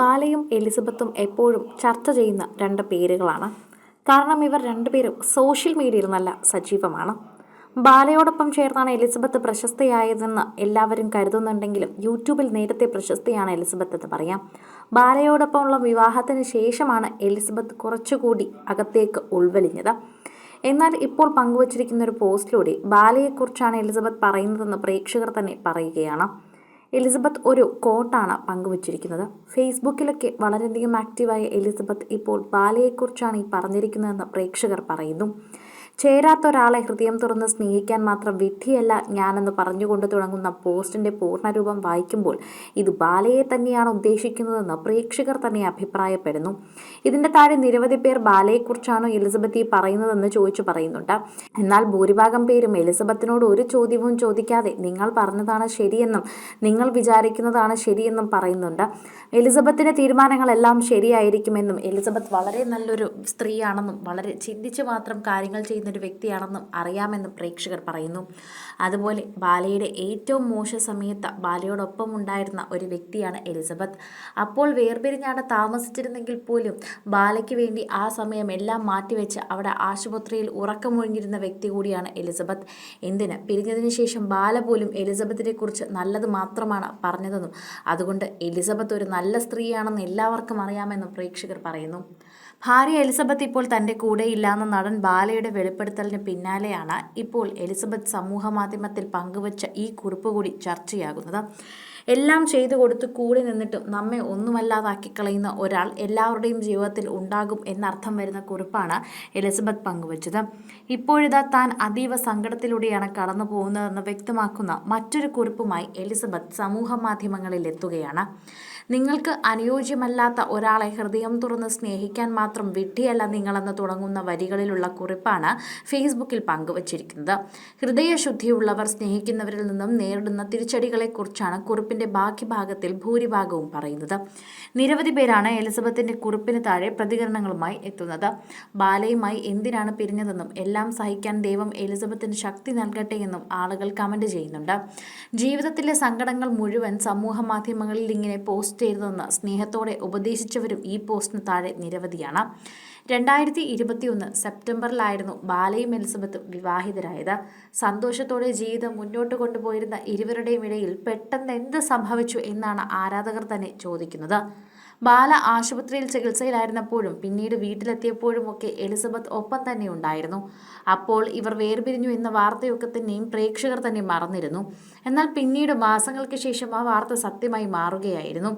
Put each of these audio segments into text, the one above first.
ബാലയും എലിസബത്തും എപ്പോഴും ചർച്ച ചെയ്യുന്ന രണ്ട് പേരുകളാണ്. കാരണം ഇവർ രണ്ടുപേരും സോഷ്യൽ മീഡിയയിൽ നല്ല സജീവമാണ്. ബാലയോടൊപ്പം ചേർന്നാണ് എലിസബത്ത് പ്രശസ്തയായതെന്ന് എല്ലാവരും കരുതുന്നുണ്ടെങ്കിലും യൂട്യൂബിൽ നേരത്തെ പ്രശസ്തിയാണ് എലിസബത്ത് എന്ന് പറയാം. ബാലയോടൊപ്പമുള്ള വിവാഹത്തിന് ശേഷമാണ് എലിസബത്ത് കുറച്ചുകൂടി അകത്തേക്ക് ഉൾവലിഞ്ഞത്. എന്നാൽ ഇപ്പോൾ പങ്കുവച്ചിരിക്കുന്ന ഒരു പോസ്റ്റിലൂടെ ബാലയെക്കുറിച്ചാണ് എലിസബത്ത് പറയുന്നതെന്ന് പ്രേക്ഷകർ തന്നെ പറയുകയാണ്. എലിസബത്ത് ഒരു കോട്ടാണ് പങ്കുവച്ചിരിക്കുന്നത്. ഫേസ്ബുക്കിലൊക്കെ വളരെയധികം ആക്റ്റീവായ എലിസബത്ത് ഇപ്പോൾ ബാലയെക്കുറിച്ചാണ് ഈ പറഞ്ഞിരിക്കുന്നതെന്ന് പ്രേക്ഷകർ പറയുന്നു. ചേരാത്ത ഒരാളെ ഹൃദയം തുറന്ന് സ്നേഹിക്കാൻ മാത്രം വിധിയല്ല ഞാനെന്ന് പറഞ്ഞുകൊണ്ട് തുടങ്ങുന്ന പോസ്റ്റിന്റെ പൂർണരൂപം വായിക്കുമ്പോൾ ഇത് ബാലയെ തന്നെയാണ് ഉദ്ദേശിക്കുന്നതെന്ന് പ്രേക്ഷകർ തന്നെ അഭിപ്രായപ്പെടുന്നു. ഇതിന്റെ താഴെ നിരവധി പേർ ബാലയെക്കുറിച്ചാണോ എലിസബത്ത് ഈ പറയുന്നതെന്ന് ചോദിച്ചു പറയുന്നുണ്ട്. എന്നാൽ ഭൂരിഭാഗം പേരും എലിസബത്തിനോട് ഒരു ചോദ്യവും ചോദിക്കാതെ നിങ്ങൾ പറഞ്ഞതാണ് ശരിയെന്നും നിങ്ങൾ വിചാരിക്കുന്നതാണ് ശരിയെന്നും പറയുന്നുണ്ട്. എലിസബത്തിന്റെ തീരുമാനങ്ങളെല്ലാം ശരിയായിരിക്കുമെന്നും എലിസബത്ത് വളരെ നല്ലൊരു സ്ത്രീയാണെന്നും വളരെ ചിന്തിച്ച് മാത്രം കാര്യങ്ങൾ ചെയ്യുന്ന ഒരു വ്യക്തിയാണെന്നും അറിയാമെന്നും പ്രേക്ഷകർ പറയുന്നു. അതുപോലെ ബാലയുടെ ഏറ്റവും മോശ സമയത്ത് ബാലയോടൊപ്പം ഉണ്ടായിരുന്ന ഒരു വ്യക്തിയാണ് എലിസബത്ത്. അപ്പോൾ വേർപിരിഞ്ഞാണ് താമസിച്ചിരുന്നെങ്കിൽ പോലും ബാലയ്ക്ക് വേണ്ടി ആ സമയം എല്ലാം മാറ്റിവെച്ച് അവിടെ ആശുപത്രിയിൽ ഉറക്കമൊഴിഞ്ഞിരുന്ന വ്യക്തി കൂടിയാണ് എലിസബത്ത്. എന്തിന്? പിരിഞ്ഞതിന് ശേഷം ബാല പോലും എലിസബത്തിനെ കുറിച്ച് നല്ലത് മാത്രമാണ് പറഞ്ഞതെന്നും അതുകൊണ്ട് എലിസബത്ത് ഒരു നല്ല സ്ത്രീയാണെന്ന് എല്ലാവർക്കും അറിയാമെന്നും പ്രേക്ഷകർ പറയുന്നു. ഭാര്യ എലിസബത്ത് ഇപ്പോൾ തന്റെ കൂടെയില്ലാന്ന് നടൻ ബാലയുടെ വെളിപ്പെടുത്തലിന് പിന്നാലെയാണ് ഇപ്പോൾ എലിസബത്ത് സമൂഹ മാധ്യമത്തിൽ പങ്കുവച്ച ഈ കുറിപ്പ് കൂടി ചർച്ചയാകുന്നത്. എല്ലാം ചെയ്തു കൊടുത്ത് കൂടി നിന്നിട്ടും നമ്മെ ഒന്നുമല്ലാതാക്കി കളയുന്ന ഒരാൾ എല്ലാവരുടെയും ജീവിതത്തിൽ ഉണ്ടാകും എന്നർത്ഥം വരുന്ന കുറിപ്പാണ് എലിസബത്ത് പങ്കുവച്ചത്. ഇപ്പോഴിതാ താൻ അതീവ സങ്കടത്തിലൂടെയാണ് കടന്നു പോകുന്നതെന്ന് വ്യക്തമാക്കുന്ന മറ്റൊരു കുറിപ്പുമായി എലിസബത്ത് സമൂഹ മാധ്യമങ്ങളിൽ എത്തുകയാണ്. നിങ്ങൾക്ക് അനുയോജ്യമല്ലാത്ത ഒരാളെ ഹൃദയം തുറന്ന് സ്നേഹിക്കാൻ മാത്രം വിഡ്ഢിയല്ല നിങ്ങളെന്ന് തുടങ്ങുന്ന വരികളിലുള്ള കുറിപ്പാണ് ഫേസ്ബുക്കിൽ പങ്കുവച്ചിരിക്കുന്നത്. ഹൃദയശുദ്ധിയുള്ളവർ സ്നേഹിക്കുന്നവരിൽ നിന്നും നേരിടുന്ന തിരിച്ചടികളെക്കുറിച്ചാണ് കുറിപ്പിന്റെ ബാക്കി ഭാഗത്തിൽ ഭൂരിഭാഗവും പറയുന്നത്. നിരവധി പേരാണ് എലിസബത്തിന്റെ കുറിപ്പിന് താഴെ പ്രതികരണങ്ങളുമായി എത്തുന്നത്. ബാലയുമായി എന്തിനാണ് പിരിഞ്ഞതെന്നും എല്ലാം സഹിക്കാൻ ദൈവം എലിസബത്തിന് ശക്തി നൽകട്ടെ എന്നും ആളുകൾ കമന്റ് ചെയ്യുന്നുണ്ട്. ജീവിതത്തിലെ സങ്കടങ്ങൾ മുഴുവൻ സമൂഹ മാധ്യമങ്ങളിൽ ഇങ്ങനെ പോസ്റ്റ് ചെയ്തതെന്ന് സ്നേഹത്തോടെ ഉപദേശിച്ചവരും ഈ പോസ്റ്റിന് താഴെ നിരവധിയാണ്. രണ്ടായിരത്തി ഇരുപത്തിയൊന്ന് സെപ്റ്റംബറിലായിരുന്നു ബാലയും എലിസബത്തും വിവാഹിതരായത്. സന്തോഷത്തോടെ ജീവിതം മുന്നോട്ട് കൊണ്ടുപോയിരുന്ന ഇരുവരുടെയും ഇടയിൽ പെട്ടെന്ന് എന്ത് സംഭവിച്ചു എന്നാണ് ആരാധകർ തന്നെ ചോദിക്കുന്നത്. ബാല ആശുപത്രിയിൽ ചികിത്സയിലായിരുന്നപ്പോഴും പിന്നീട് വീട്ടിലെത്തിയപ്പോഴും ഒക്കെ എലിസബത്ത് ഒപ്പം തന്നെ ഉണ്ടായിരുന്നു. അപ്പോൾ ഇവർ വേർപിരിഞ്ഞു എന്ന വാർത്തയൊക്കെ തന്നെയും പ്രേക്ഷകർ തന്നെ മറന്നിരുന്നു. എന്നാൽ പിന്നീട് മാസങ്ങൾക്ക് ശേഷം ആ വാർത്ത സത്യമായി മാറുകയായിരുന്നു.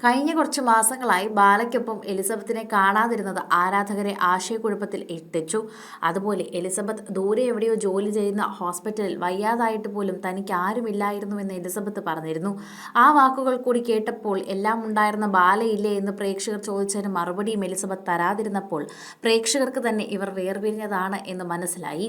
കഴിഞ്ഞ കുറച്ച് മാസങ്ങളായി ബാലയ്ക്കൊപ്പം എലിസബത്തിനെ കാണാതിരുന്നത് ആരാധകരെ ആശയക്കുഴപ്പത്തിൽ എത്തിച്ചു അതുപോലെ എലിസബത്ത് ദൂരെ എവിടെയോ ജോലി ചെയ്യുന്ന ഹോസ്പിറ്റലിൽ വയ്യാതായിട്ട് പോലും തനിക്ക് ആരുമില്ലായിരുന്നുവെന്ന് എലിസബത്ത് പറഞ്ഞിരുന്നു. ആ വാക്കുകൾ കൂടി കേട്ടപ്പോൾ എല്ലാം ഉണ്ടായിരുന്ന ബാലയില്ലേ എന്ന് പ്രേക്ഷകർ ചോദിച്ചതിന് മറുപടിയും എലിസബത്ത് തരാതിരുന്നപ്പോൾ പ്രേക്ഷകർക്ക് തന്നെ ഇവർ വേർപിരിഞ്ഞതാണ് എന്ന് മനസ്സിലായി.